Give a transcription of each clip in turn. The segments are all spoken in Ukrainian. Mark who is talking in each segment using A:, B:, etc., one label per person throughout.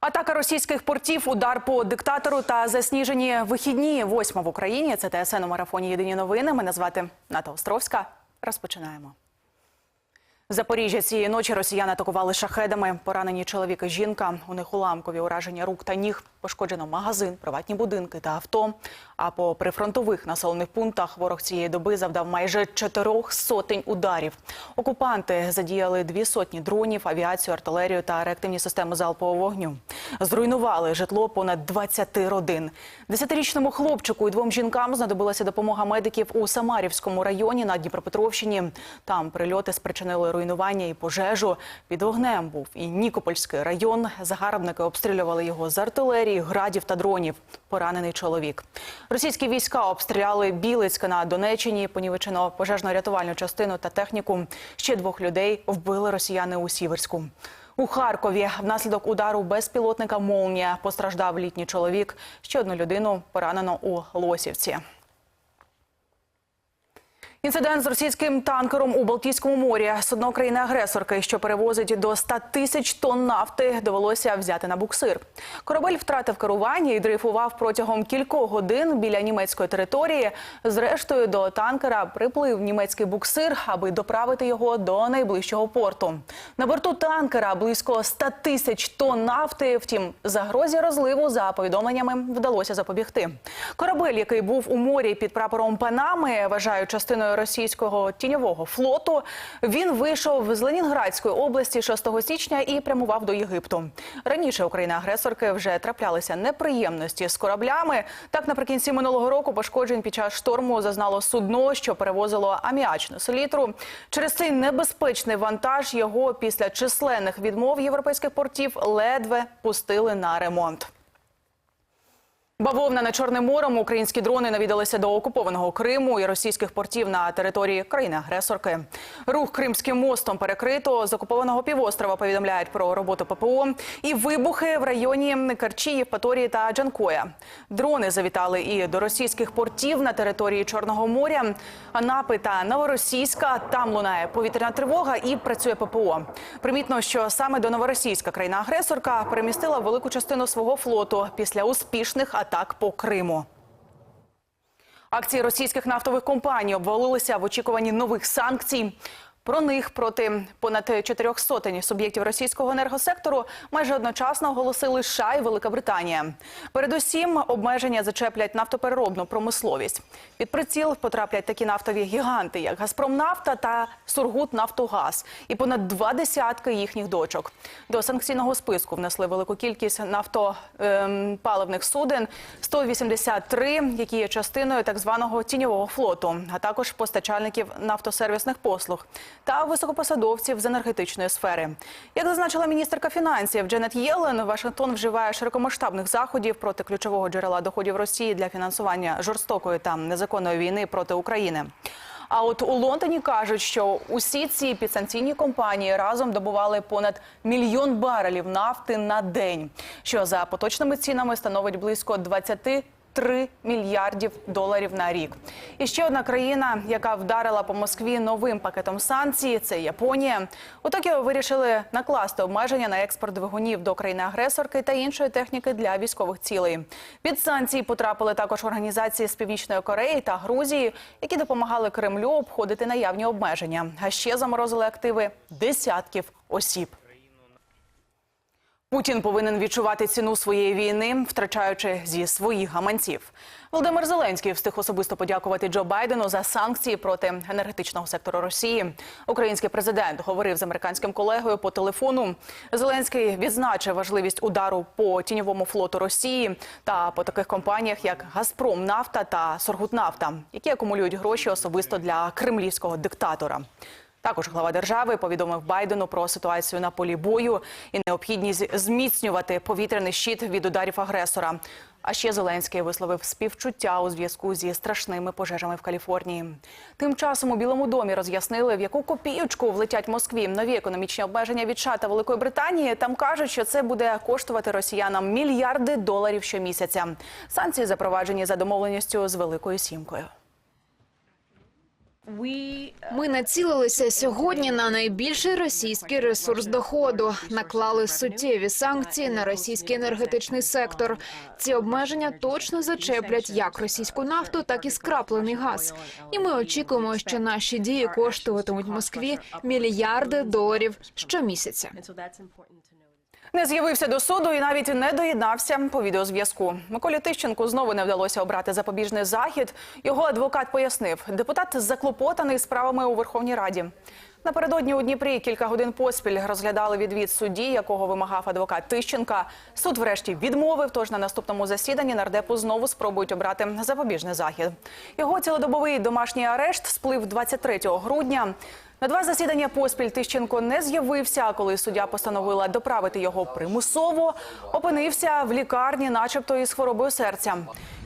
A: Атака російських портів, удар по диктатору та засніжені вихідні восьма в Україні. Це ТСН у марафоні Єдині новини. Мене звати Ната Островська. Розпочинаємо. Запоріжжя цієї ночі росіяни атакували шахедами. Поранені чоловік і жінка. У них уламкові ураження рук та ніг. Пошкоджено магазин, приватні будинки та авто. А по прифронтових населених пунктах ворог цієї доби завдав майже чотирьох сотень ударів. Окупанти задіяли дві сотні дронів, авіацію, артилерію та реактивні системи залпового вогню. Зруйнували житло понад 20 родин. Десятирічному хлопчику і двом жінкам знадобилася допомога медиків у Самарівському районі на Дніпропетровщині. Там прильоти спричинили руйнування і пожежу. Під вогнем був і Нікопольський район. Загарбники обстрілювали його з артилерії, градів та дронів. Поранений чоловік. Російські війська обстріляли Білицька на Донеччині, понівечено пожежно-рятувальну частину та техніку. Ще двох людей вбили росіяни у Сіверську. У Харкові внаслідок удару безпілотника «Молнія» постраждав літній чоловік. Ще одну людину поранено у Лосівці. Інцидент з російським танкером у Балтійському морі судно країни-агресорки, що перевозить до 100 тисяч тонн нафти, довелося взяти на буксир. Корабель втратив керування і дрейфував протягом кількох годин біля німецької території. Зрештою, до танкера приплив німецький буксир, аби доправити його до найближчого порту. На борту танкера близько 100 тисяч тонн нафти. Втім, загрозі розливу за повідомленнями вдалося запобігти. Корабель, який був у морі під прапором Панами, вважають частиною російського тіньового флоту. Він вийшов з Ленінградської області 6 січня і прямував до Єгипту. Раніше України-агресорки вже траплялися неприємності з кораблями. Так, наприкінці минулого року пошкоджень під час шторму зазнало судно, що перевозило аміачну селітру. Через цей небезпечний вантаж його після численних відмов європейських портів ледве пустили на ремонт. Бавовна над Чорним морем українські дрони навідалися до окупованого Криму і російських портів на території країни-агресорки. Рух Кримським мостом перекрито. З окупованого півострова повідомляють про роботу ППО і вибухи в районі Керчі, Євпаторії та Джанкоя. Дрони завітали і до російських портів на території Чорного моря. Анапи та Новоросійська. Там лунає повітряна тривога і працює ППО. Примітно, що саме до Новоросійська країна-агресорка перемістила велику частину свого флоту після успішних атак по Криму. Акції російських нафтових компаній обвалилися в очікуванні нових санкцій. Про них проти понад чотирьох сотень суб'єктів російського енергосектору майже одночасно оголосили США і Велика Британія. Передусім, обмеження зачеплять нафтопереробну промисловість. Під приціл потраплять такі нафтові гіганти, як Газпромнафта та Сургутнафтогаз, і понад два десятки їхніх дочок. До санкційного списку внесли велику кількість нафтопаливних суден 183, які є частиною так званого тіньового флоту, а також постачальників нафтосервісних послуг та високопосадовців з енергетичної сфери. Як зазначила міністерка фінансів Дженет Єлен, Вашингтон вживає широкомасштабних заходів проти ключового джерела доходів Росії для фінансування жорстокої та незаконної війни проти України. А от у Лондоні кажуть, що усі ці підсанкційні компанії разом добували понад мільйон барелів нафти на день, що за поточними цінами становить близько 20 3 мільярдів доларів на рік. І ще одна країна, яка вдарила по Москві новим пакетом санкцій, це Японія. У Токіо вирішили накласти обмеження на експорт двигунів до країни-агресорки та іншої техніки для військових цілей. Під санкції потрапили також організації з північної Кореї та Грузії, які допомагали Кремлю обходити наявні обмеження. А ще заморозили активи десятків осіб. Путін повинен відчувати ціну своєї війни, втрачаючи зі своїх гаманців. Володимир Зеленський встиг особисто подякувати Джо Байдену за санкції проти енергетичного сектору Росії. Український президент говорив з американським колегою по телефону. Зеленський відзначив важливість удару по тіньовому флоту Росії та по таких компаніях, як Газпром Нафта та Сургутнафта, які акумулюють гроші особисто для кремлівського диктатора. Також глава держави повідомив Байдену про ситуацію на полі бою і необхідність зміцнювати повітряний щит від ударів агресора. А ще Зеленський висловив співчуття у зв'язку зі страшними пожежами в Каліфорнії. Тим часом у Білому домі роз'яснили, в яку копіючку влетять Москві нові економічні обмеження від США та Великої Британії. Там кажуть, що це буде коштувати росіянам мільярди доларів щомісяця. Санкції запроваджені за домовленістю з Великою Сімкою.
B: Ми націлилися сьогодні на найбільший російський ресурс доходу. Наклали суттєві санкції на російський енергетичний сектор. Ці обмеження точно зачеплять як російську нафту, так і скраплений газ. І ми очікуємо, що наші дії коштуватимуть Москві мільярди доларів щомісяця.
A: Не з'явився до суду і навіть не доєднався по відеозв'язку. Миколі Тищенку знову не вдалося обрати запобіжний захід. Його адвокат пояснив, депутат заклопотаний справами у Верховній Раді. Напередодні у Дніпрі кілька годин поспіль розглядали відвід судді, якого вимагав адвокат Тищенка. Суд врешті відмовив, тож на наступному засіданні нардепу знову спробують обрати запобіжний захід. Його цілодобовий домашній арешт сплив 23 грудня. На два засідання поспіль Тищенко не з'явився, а коли суддя постановила доправити його примусово, опинився в лікарні, начебто із хворобою серця.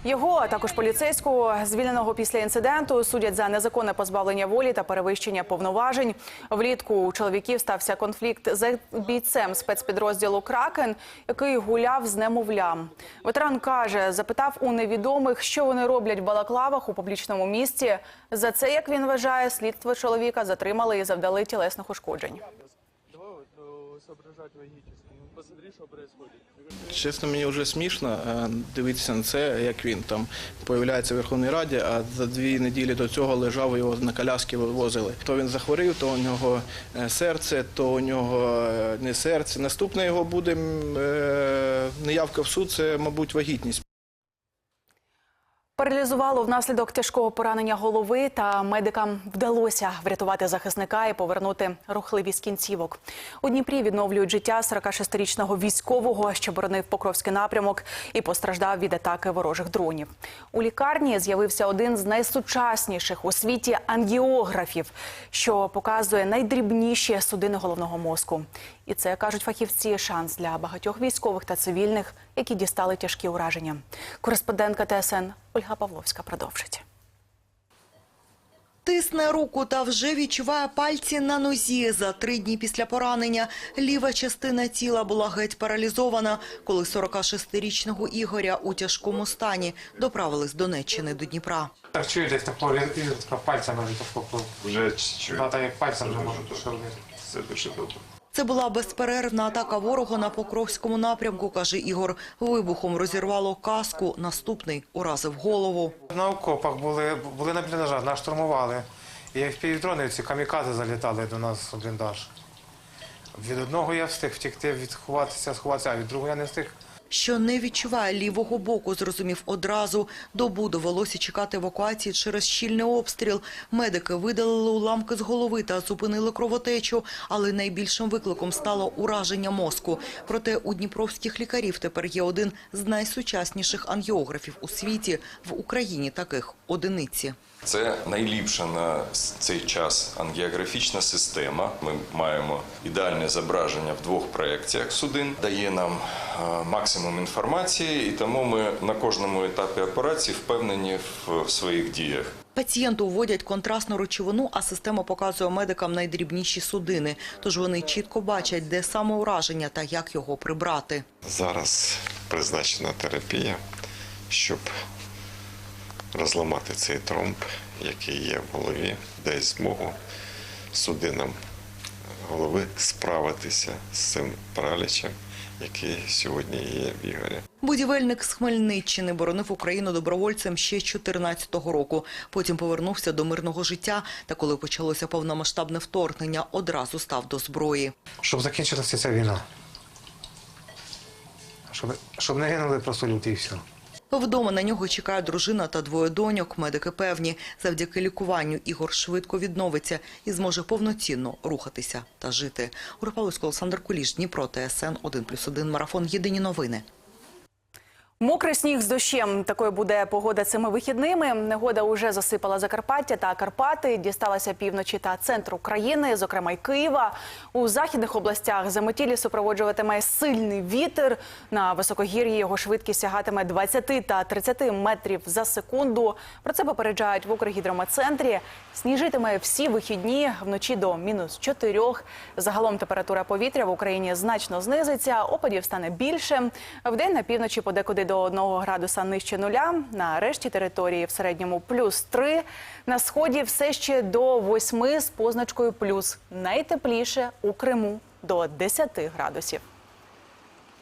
A: Його, а також поліцейського, звільненого після інциденту, судять за незаконне позбавлення волі та перевищення повноважень. Влітку у чоловіків стався конфлікт з бійцем спецпідрозділу Кракен, який гуляв з немовлям. Ветеран каже, запитав у невідомих, що вони роблять в балаклавах у публічному місці. За це, як він вважає, слідство чоловіка затримали і завдали тілесних ушкоджень.
C: Посмотри, що происходит.
D: Чесно, мені вже смішно е, дивитися на це, як він там появляється в Верховній Раді, а за дві неділі до цього лежав його на коляски вивозили. То він захворів, то у нього е, серце, то у нього е, не серце. Наступне його буде неявка в суд, це, мабуть, вагітність.
A: Паралізувало внаслідок тяжкого поранення голови, та медикам вдалося врятувати захисника і повернути рухливість кінцівок. У Дніпрі відновлюють життя 46-річного військового, що боронив Покровський напрямок і постраждав від атаки ворожих дронів. У лікарні з'явився один з найсучасніших у світі ангіографів, що показує найдрібніші судини головного мозку. І це кажуть фахівці шанс для багатьох військових та цивільних, які дістали тяжкі ураження. Кореспондентка ТСН Ольга Павловська продовжить.
E: Тисне руку та вже відчуває пальці на нозі. За три дні після поранення ліва частина тіла була геть паралізована, коли 46-річного Ігоря у тяжкому стані доправили з Донеччини до Дніпра.
F: Так чую десь різко пальцями вже
G: Вже чуть-чуть.
F: Та, та як пальцем вже
G: добре.
F: пошевелити.
G: Це дуже добре.
E: Це була безперервна атака ворога на Покровському напрямку, каже Ігор. Вибухом розірвало каску, наступний уразив голову.
F: На окопах були, були на бліндажах, нас штурмували. І як півдрони ці камікази залітали до нас у бліндаж. Від одного я встиг втекти, відховатися, сховатися, а від другого я не встиг.
E: Що не відчуває лівого боку, зрозумів одразу. Добу довелося чекати евакуації через щільний обстріл. Медики видалили уламки з голови та зупинили кровотечу, але найбільшим викликом стало ураження мозку. Проте у дніпровських лікарів тепер є один з найсучасніших ангіографів у світі. В Україні таких одиниці.
G: Це найліпша на цей час ангіографічна система. Ми маємо ідеальне зображення в двох проекціях судин, дає нам е, максимум інформації, і тому ми на кожному етапі операції впевнені в, в своїх діях.
E: Пацієнту вводять контрастну речовину, а система показує медикам найдрібніші судини. Тож вони чітко бачать, де саме ураження та як його прибрати.
H: Зараз призначена терапія, щоб розламати цей тромб, який є в голові, дасть змогу судинам голови справитися з цим паралічем, який сьогодні є в Ігорі.
E: Будівельник з Хмельниччини боронив Україну добровольцем ще 14-го року. Потім повернувся до мирного життя. Та коли почалося повномасштабне вторгнення, одразу став до зброї.
F: Щоб закінчилася ця війна. Щоб, щоб не гинули просто люди і все.
E: Вдома на нього чекає дружина та двоє доньок. Медики певні, завдяки лікуванню Ігор швидко відновиться і зможе повноцінно рухатися та жити. Олександр Куліш, Дніпро, ТСН 1+,1 Марафон. Єдині новини.
A: Мокрий сніг з дощем. Такою буде погода цими вихідними. Негода уже засипала Закарпаття та Карпати. Дісталася півночі та центру країни, зокрема й Києва. У західних областях заметілі супроводжуватиме сильний вітер. На високогір'ї його швидкість сягатиме 20 та 30 метрів за секунду. Про це попереджають в Укргідрометцентрі. Сніжитиме всі вихідні вночі до мінус 4. Загалом температура повітря в Україні значно знизиться. Опадів стане більше. Вдень на півночі подекуди до до 1 градуса нижче нуля. На решті території в середньому плюс 3. На сході все ще до 8 з позначкою плюс. Найтепліше у Криму до 10 градусів.